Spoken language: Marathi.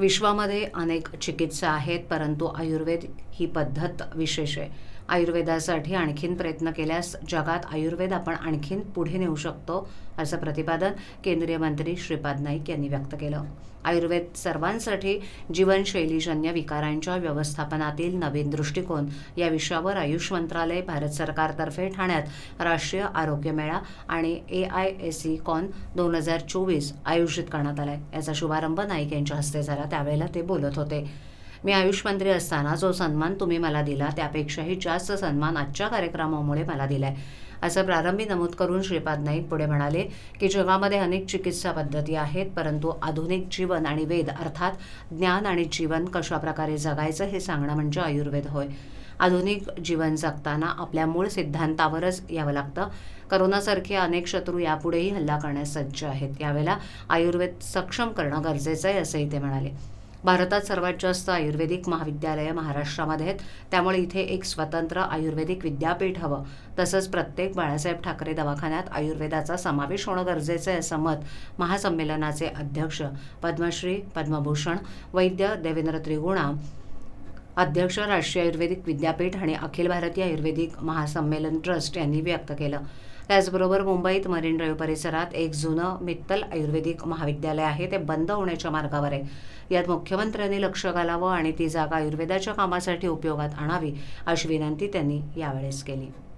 विश्वामध्ये अनेक चिकित्सा आहेत परंतु आयुर्वेद ही पद्धत विशेष आहे. आयुर्वेदासाठी आणखीन प्रयत्न केल्यास जगात आयुर्वेद आपण आणखीन पुढे नेऊ शकतो असं प्रतिपादन केंद्रीय मंत्री श्रीपाद नाईक यांनी व्यक्त केलं. आयुर्वेद सर्वांसाठी जीवनशैलीजन्य विकारांच्या व्यवस्थापनातील नवीन दृष्टिकोन या विषयावर आयुष मंत्रालय भारत सरकारतर्फे ठाण्यात राष्ट्रीय आरोग्य मेळा आणि A I S C con दोन हजार चोवीस आयोजित करण्यात आलाय. याचा शुभारंभ नाईक यांच्या हस्ते झाला. त्यावेळेला ते बोलत होते. मी आयुष मंत्री असताना जो सन्मान तुम्ही मला दिला त्यापेक्षाही जास्त सन्मान आजच्या कार्यक्रमामुळे मला दिलाय. असं प्रारंभी नमूद करून श्रीपाद नाईक पुढे म्हणाले की जगामध्ये अनेक चिकित्सा पद्धती आहेत परंतु आधुनिक जीवन आणि वेद अर्थात ज्ञान आणि जीवन कशाप्रकारे जगायचं हे सांगणं म्हणजे आयुर्वेद होय. आधुनिक जीवन जगताना आपल्या मूळ सिद्धांतावरच यावं लागतं. करोनासारखे अनेक शत्रू यापुढेही हल्ला करण्यास सज्ज आहेत. यावेळेला आयुर्वेद सक्षम करणं गरजेचं आहे असंही ते म्हणाले. भारतात सर्वात जास्त आयुर्वेदिक महाविद्यालयं महाराष्ट्रामध्ये आहेत. त्यामुळे इथे एक स्वतंत्र आयुर्वेदिक विद्यापीठ हवं. तसंच प्रत्येक बाळासाहेब ठाकरे दवाखान्यात आयुर्वेदाचा समावेश होणं गरजेचं आहे असं मत महासंमेलनाचे अध्यक्ष पद्मश्री पद्मभूषण वैद्य देवेंद्र त्रिगुणा अध्यक्ष राष्ट्रीय आयुर्वेदिक विद्यापीठ आणि अखिल भारतीय आयुर्वेदिक महासंमेलन ट्रस्ट यांनी व्यक्त केलं. त्याचबरोबर मुंबईत मरीन ड्राईव्ह परिसरात एक जुनं मित्तल आयुर्वेदिक महाविद्यालय आहे ते बंद होण्याच्या मार्गावर आहे. यात मुख्यमंत्र्यांनी लक्ष घालावं आणि ती जागा आयुर्वेदाच्या कामासाठी उपयोगात आणावी अशी विनंती त्यांनी यावेळेस केली.